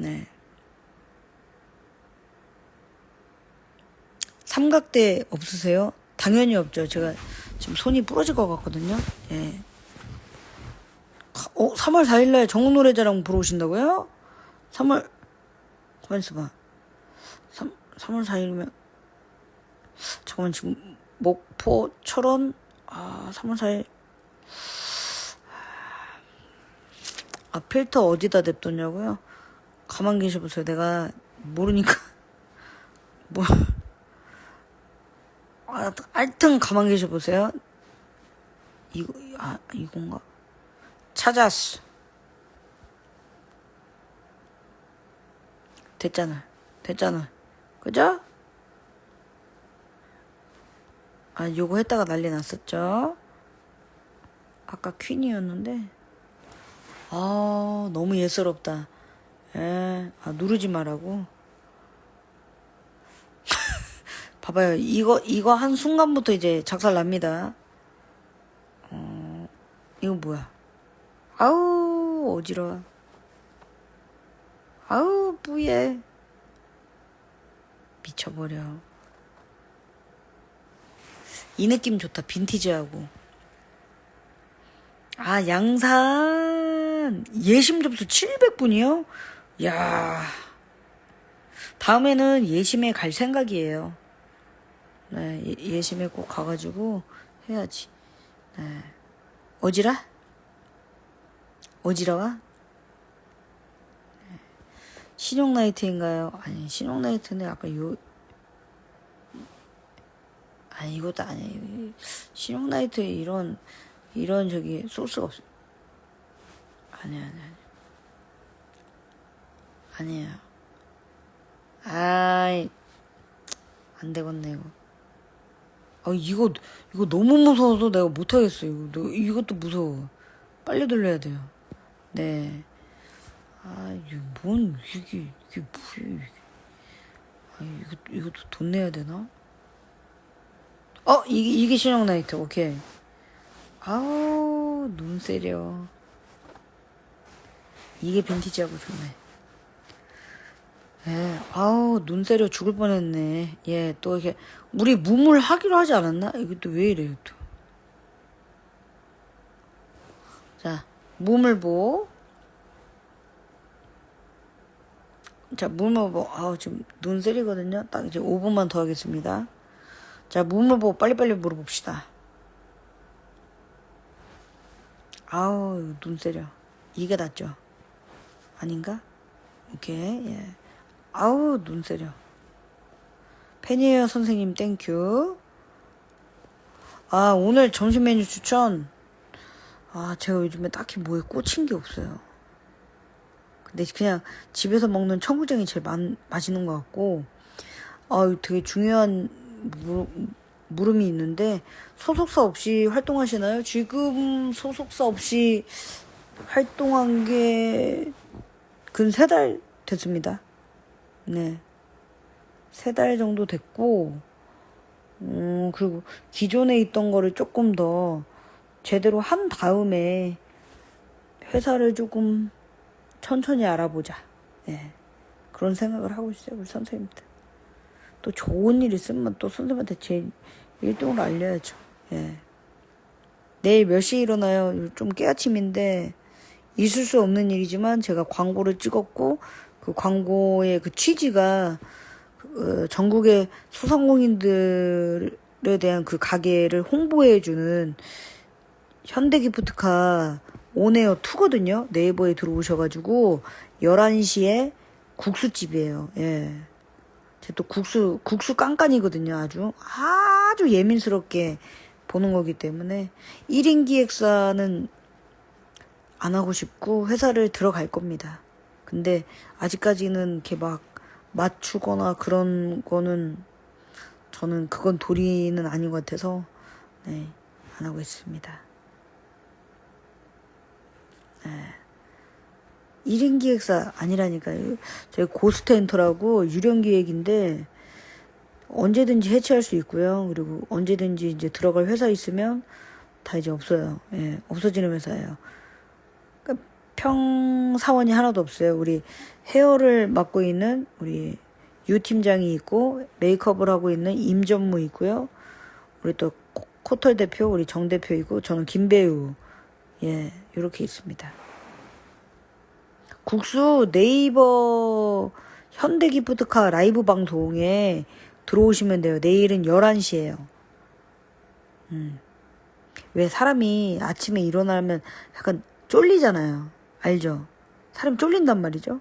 네. 삼각대 없으세요? 당연히 없죠. 제가 지금 손이 부러질 것 같거든요. 예. 어, 3월 4일날 정노래자랑 보러 오신다고요? 3월, 가만 있어봐. 3, 3월 4일이면, 잠깐만, 지금, 목포, 철원, 아, 3월 4일. 아, 필터 어디다 냅뒀냐고요? 가만 계셔보세요. 내가 모르니까. 뭐. 아, 하여튼 가만 계셔보세요. 이거, 아, 이건가? 찾았어. 됐잖아. 됐잖아. 그죠? 아, 요거 했다가 난리 났었죠? 아까 퀸이었는데. 아, 너무 예스럽다. 에, 아, 누르지 말라고. 봐봐요. 이거, 이거 한 순간부터 이제 작살 납니다. 어, 이거 뭐야? 아우, 어지러워. 아우, 뿌예. 미쳐버려. 이 느낌 좋다. 빈티지하고. 아, 양산. 예심 접수 700분이요? 야 다음에는 예심에 갈 생각이에요. 네, 예- 예심에 꼭 가가지고 해야지. 네. 어지라? 어지러워? 네. 신용 나이트인가요? 아니, 신용 나이트는 아까 요, 아니, 이것도 아니에요. 신용 나이트에 이런, 이런 저기 소스가 없어. 아니야, 아니야. 아니에요. 아이, 안 되겠네, 이거. 아, 이거, 이거 너무 무서워서 내가 못하겠어, 이거. 너, 이것도 무서워. 빨리 돌려야 돼요. 네. 아, 이게 뭔, 이게, 이게 뭐야, 이게. 아, 이거, 이것도 돈 내야 되나? 어, 이게, 이게 신용 나이트, 오케이. 아우, 눈 세려. 이게 빈티지하고 좋네. 예, 아우, 눈 세려 죽을 뻔했네. 예, 또 이게, 우리 무물 하기로 하지 않았나? 이게 또 왜 이래요, 또. 자, 무물보. 자, 무물보. 아우, 지금 눈 세리거든요. 딱 이제 5분만 더 하겠습니다. 자, 무물보 빨리빨리 물어봅시다. 아우, 눈 세려. 이게 낫죠? 아닌가? 오케이, 예. 아우, 눈 세려. 팬이에요, 선생님, 땡큐. 아, 오늘 점심 메뉴 추천. 아, 제가 요즘에 딱히 뭐에 꽂힌 게 없어요. 근데 그냥 집에서 먹는 청국장이 제일 많, 맛있는 것 같고, 아, 되게 중요한 물, 물음이 있는데, 소속사 없이 활동하시나요? 지금 소속사 없이 활동한 게, 근 세 달 됐습니다. 네. 세 달 정도 됐고, 음, 그리고 기존에 있던 거를 조금 더 제대로 한 다음에 회사를 조금 천천히 알아보자. 예. 그런 생각을 하고 있어요, 우리 선생님들. 또 좋은 일 있으면 또 선생님한테 제 1등으로 알려야죠. 예. 내일 몇 시에 일어나요? 좀 깨아침인데, 있을 수 없는 일이지만 제가 광고를 찍었고, 그 광고의 그 취지가 어, 전국의 소상공인들에 대한 그 가게를 홍보해주는 현대기프트카 온에어 2거든요. 네이버에 들어오셔가지고 11시에 국수집이에요. 예. 제 또 국수, 국수 깐깐이거든요. 아주. 아주 예민스럽게 보는 거기 때문에 1인 기획사는 안 하고 싶고 회사를 들어갈 겁니다. 근데 아직까지는 이렇게 막 맞추거나 그런 거는 저는 그건 도리는 아닌 것 같아서 네, 안 하고 있습니다. 네. 1인 기획사 아니라니까요. 저희 고스트 엔터라고 유령 기획인데 언제든지 해체할 수 있고요. 그리고 언제든지 이제 들어갈 회사 있으면 다 이제 없어요. 예, 없어지는 회사예요. 평사원이 하나도 없어요. 우리 헤어를 맡고 있는 우리 유 팀장이 있고 메이크업을 하고 있는 임전무 있고요. 우리 또 코- 코털 대표 우리 정 대표 있고 저는 김배우 예 이렇게 있습니다. 국수 네이버 현대기프트카 라이브 방송에 들어오시면 돼요. 내일은 11시에요. 음. 왜 사람이 아침에 일어나면 약간 쫄리잖아요. 알죠? 사람 쫄린단 말이죠.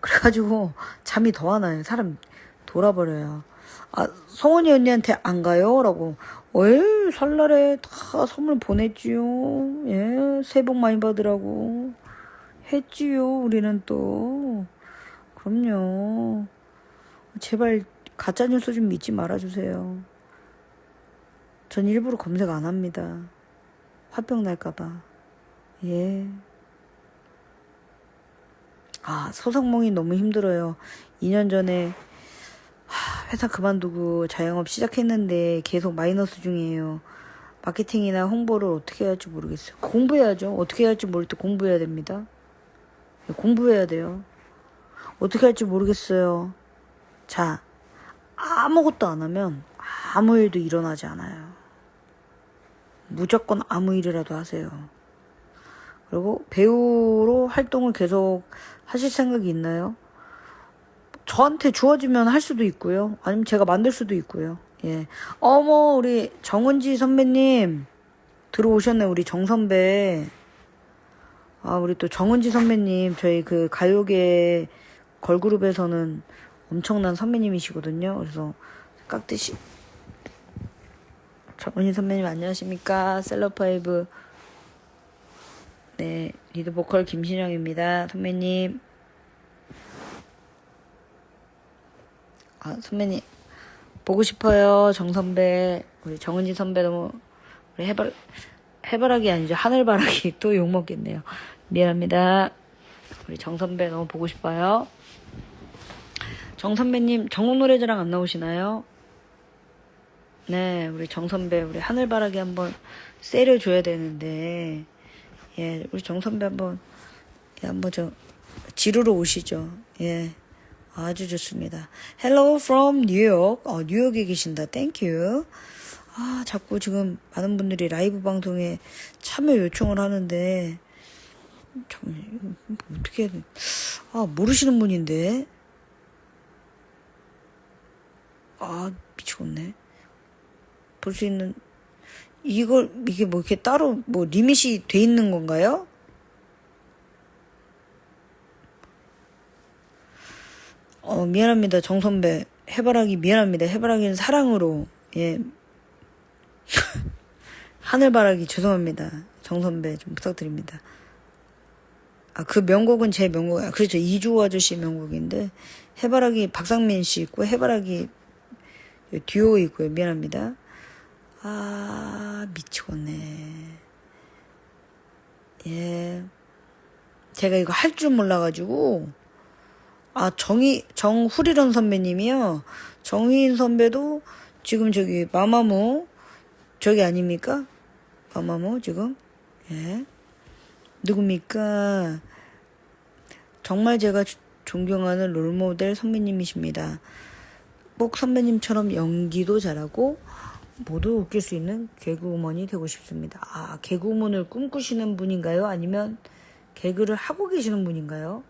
그래가지고 잠이 더 안 와요. 사람 돌아버려요. 아, 성원이 언니한테 안 가요? 라고. 왜 설날에 다 선물 보냈지요. 예, 새해 복 많이 받으라고. 했지요. 우리는 또. 그럼요. 제발 가짜뉴스 좀 믿지 말아주세요. 전 일부러 검색 안 합니다. 화병 날까봐. 예. 아, 소상공인 너무 힘들어요. 2년 전에 하, 회사 그만두고 자영업 시작했는데 계속 마이너스 중이에요. 마케팅이나 홍보를 어떻게 해야 할지 모르겠어요. 공부해야죠. 어떻게 해야 할지 모를 때 공부해야 됩니다. 예, 공부해야 돼요. 어떻게 할지 모르겠어요. 자, 아무것도 안 하면 아무 일도 일어나지 않아요. 무조건 아무 일이라도 하세요. 그리고 배우로 활동을 계속 하실 생각이 있나요? 저한테 주어지면 할 수도 있고요. 아니면 제가 만들 수도 있고요. 예. 어머, 우리 정은지 선배님 들어오셨네, 우리 정 선배. 아, 우리 또 정은지 선배님, 저희 그 가요계 걸그룹에서는 엄청난 선배님이시거든요. 그래서 깍듯이. 정은지 선배님 안녕하십니까? 셀럽파이브. 네, 리드 보컬 김신영입니다. 선배님. 아, 선배님. 보고 싶어요. 정 선배. 우리 정은지 선배 너무, 우리 해발, 해바라기 아니죠. 하늘바라기 또 욕먹겠네요. 미안합니다. 우리 정 선배 너무 보고 싶어요. 정 선배님, 정국 노래자랑 안 나오시나요? 네, 우리 정 선배, 우리 하늘바라기 한번 세려 줘야 되는데, 예, 우리 정 선배 한번, 예, 한번 저, 지루로 오시죠. 예. 아주 좋습니다. Hello from New York. 어, 뉴욕에 계신다. Thank you. 아, 자꾸 지금 많은 분들이 라이브 방송에 참여 요청을 하는데, 참, 어떻게. 아, 모르시는 분인데. 아, 미치겠네. 볼 수 있는, 이걸, 이게 뭐 이렇게 따로 뭐 리밋이 돼 있는 건가요? 어, 미안합니다. 정 선배. 해바라기 미안합니다. 해바라기는 사랑으로, 예. 하늘바라기 죄송합니다. 정 선배 좀 부탁드립니다. 아, 그 명곡은 제 명곡, 아, 그렇죠. 이주호 아저씨 명곡인데, 해바라기 박상민 씨 있고, 해바라기 듀오 있고요. 미안합니다. 아, 미치겠네. 예. 제가 이거 할 줄 몰라가지고, 아, 정희, 정후리런 선배님이요. 정희인 선배도 지금 저기 마마무, 저기 아닙니까? 마마무, 지금? 예. 누굽니까? 정말 제가 주- 존경하는 롤모델 선배님이십니다. 꼭 선배님처럼 연기도 잘하고 모두 웃길 수 있는 개그우먼이 되고 싶습니다. 아, 개그우먼을 꿈꾸시는 분인가요? 아니면 개그를 하고 계시는 분인가요?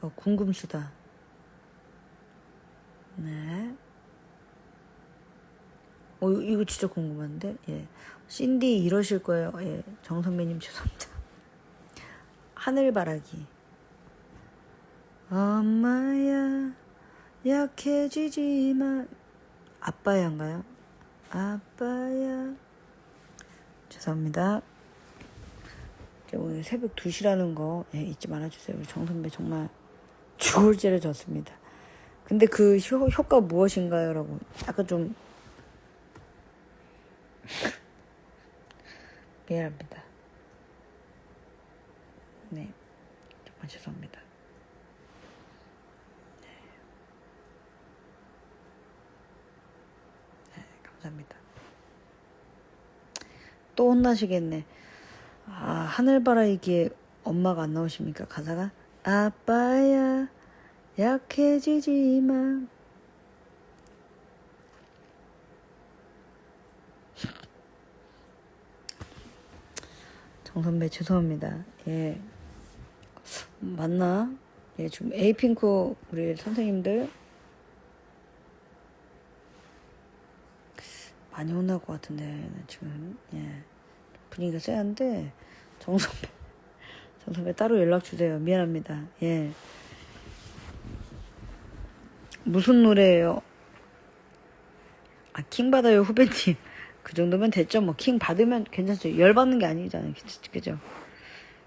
어, 궁금수다. 네. 어, 이거- 진짜 궁금한데? 예. 신디 이러실 거예요. 예. 정 선배님 죄송합니다. 하늘바라기. 엄마야, 약해지지만. 아빠야인가요? 아빠야. 죄송합니다. 오늘 새벽 2시라는 거 예, 잊지 말아주세요. 우리 정 선배 정말 죽을 죄를 졌습니다. 근데 그 효, 효과 무엇인가요? 라고 약간 좀 미안합니다. 네. 정말 죄송합니다. 감사합니다. 또 혼나시겠네. 아, 하늘바라기에 엄마가 안 나오십니까? 가사가? 아빠야, 약해지지만. 정선배 죄송합니다. 예. 맞나? 예, 지금 에이핑크 우리 선생님들 많이 혼날 것 같은데 지금 예. 분위기가 쎄한데 정선배 정선배 따로 연락 주세요. 미안합니다. 예. 무슨 노래예요? 아킹 받아요 후배님. 그 정도면 됐죠. 뭐 킹 받으면 괜찮죠. 열 받는 게 아니잖아요. 그죠?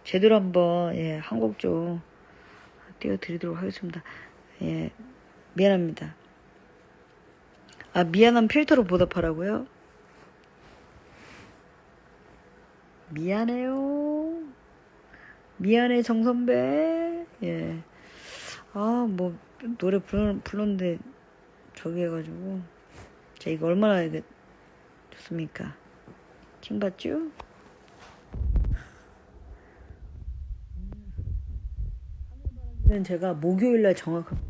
제대로 한번 예 한 곡 좀 띄워드리도록 하겠습니다. 예. 미안합니다 아, 미안한 필터로 보답하라고요? 미안해요. 미안해, 정선배. 예. 아, 뭐, 노래 불렀, 불렀는데, 저기 해가지고. 자, 이거 얼마나 이게 좋습니까? 킹 받죠? 는 제가 목요일날 정확한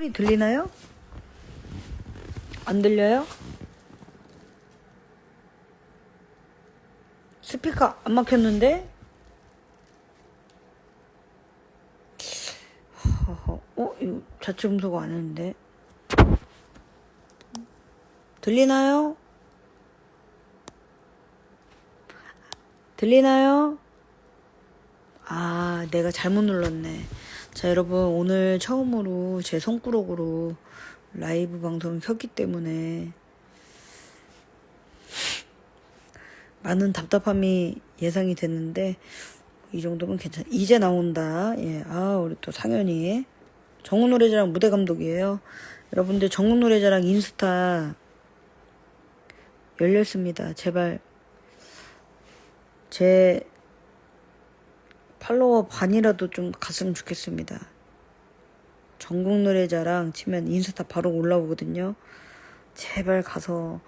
소리 들리나요? 안 들려요? 스피커 안 막혔는데? 어? 이거 자체 음소거 안 했는데? 들리나요? 들리나요? 아, 내가 잘못 눌렀네. 자, 여러분, 오늘 처음으로 제 손구록으로 라이브 방송을 켰기 때문에 많은 답답함이 예상이 됐는데, 이 정도면 괜찮아. 이제 나온다. 예, 아, 우리 또 상현이. 정우 노래자랑 무대 감독이에요. 여러분들 정우 노래자랑 인스타 열렸습니다. 제발 제 팔로워 반이라도 좀 갔으면 좋겠습니다. 전국 노래자랑 치면 인스타 바로 올라오거든요. 제발 가서